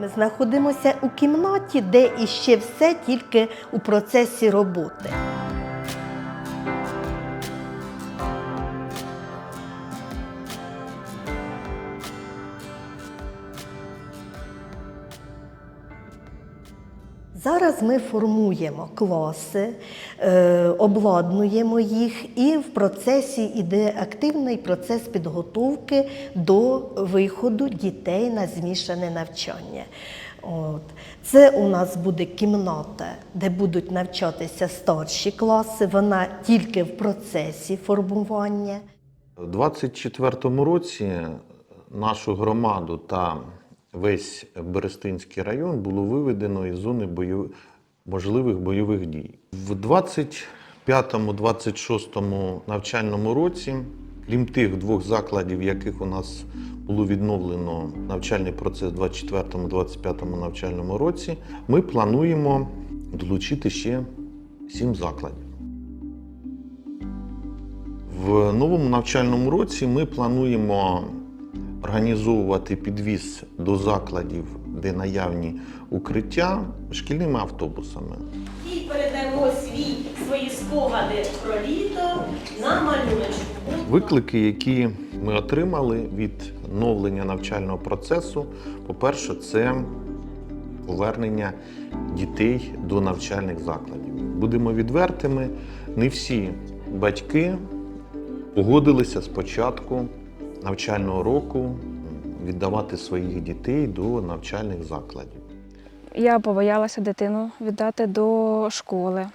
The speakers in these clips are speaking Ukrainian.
Ми знаходимося у кімнаті, де іще все тільки у процесі роботи. Зараз ми формуємо класи, е, обладнуємо їх, і в процесі йде активний процес підготовки до виходу дітей на змішане навчання. От. Це у нас буде кімната, де будуть навчатися старші класи. Вона тільки в процесі формування. У 24-му році нашу громаду та весь Берестинський район було виведено із зони бою... можливих бойових дій. В 25-26 навчальному році, крім тих двох закладів, яких у нас було відновлено навчальний процес в 24-25 навчальному році, ми плануємо долучити ще сім закладів. В новому навчальному році ми плануємо організовувати підвіз до закладів, де наявні укриття, шкільними автобусами. І передамо свій, свої спогади про літо на малюночку. Виклики, які ми отримали від оновлення навчального процесу, по-перше, це повернення дітей до навчальних закладів. Будемо відвертими, не всі батьки погодилися спочатку навчального року віддавати своїх дітей до навчальних закладів. Я побоялася дитину віддати до школи.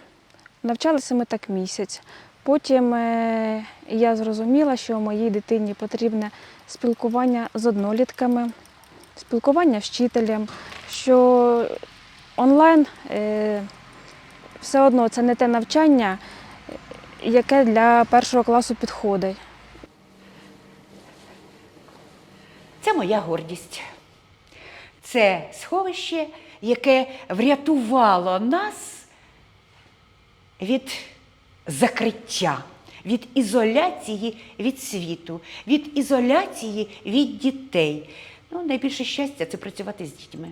Навчалися ми так місяць. Потім е, я зрозуміла, що моїй дитині потрібне спілкування з однолітками, спілкування з вчителем, що онлайн е, все одно це не те навчання, яке для першого класу підходить. Це моя гордість. Це сховище, яке врятувало нас від закриття, від ізоляції від світу, від ізоляції від дітей. Ну, найбільше щастя це працювати з дітьми.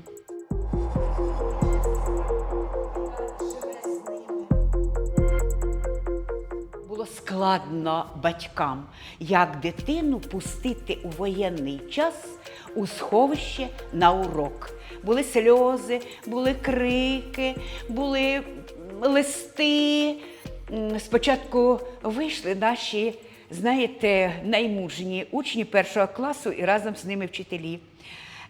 Складно батькам, як дитину пустити у воєнний час у сховище на урок. Були сльози, були крики, були листи. Спочатку вийшли наші, знаєте, наймужні учні першого класу і разом з ними вчителі.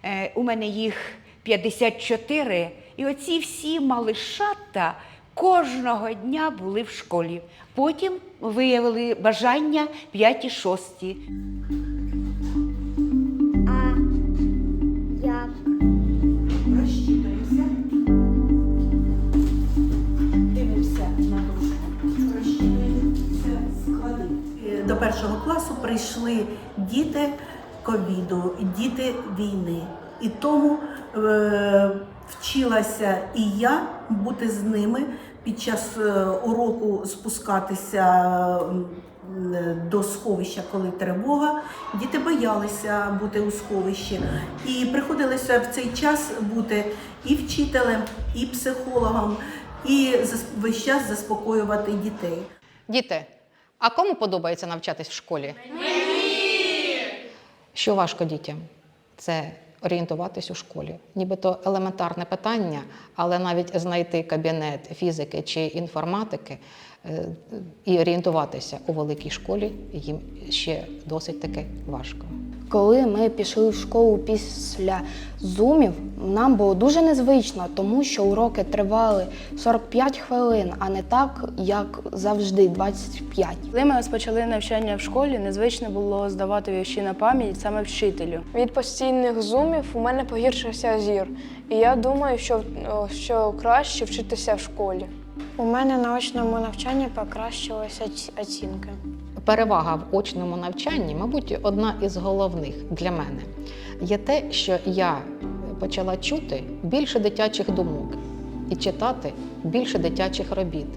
Е, У мене їх 54, і оці всі малишата кожного дня були в школі. Потім виявили бажання 5-6. А як Розчитуємося. Дивимося на дошку. Розчитуємося склади. До першого класу прийшли діти ковіду, діти війни. І тому е, вчилася і я бути з ними під час е, уроку спускатися е, до сховища, коли тривога. Діти боялися бути у сховищі. І приходилося в цей час бути і вчителем, і психологом, і весь час заспокоювати дітей. Діти, а кому подобається навчатись в школі? Мені! Що важко дітям? Це орієнтуватись у школі. Нібито елементарне питання, але навіть знайти кабінет фізики чи інформатики е, і орієнтуватися у великій школі їм ще досить таки важко. Коли ми пішли в школу після зумів, нам було дуже незвично, тому що уроки тривали 45 хвилин, а не так, як завжди, 25. Коли ми розпочали навчання в школі, незвично було здавати вірші на пам'ять саме вчителю. Від постійних зумів у мене погіршився зір, і я думаю, що, що краще вчитися в школі. У мене на очному навчанні покращилися оцінки. Перевага в очному навчанні, мабуть, одна із головних для мене є те, що я почала чути більше дитячих думок і читати більше дитячих робіт,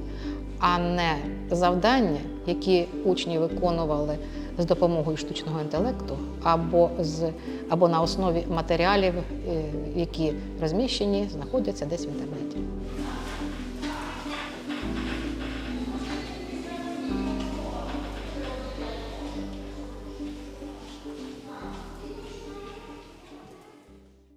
а не завдання, які учні виконували з допомогою штучного інтелекту або, з, або на основі матеріалів, е, які розміщені, знаходяться десь в інтернеті.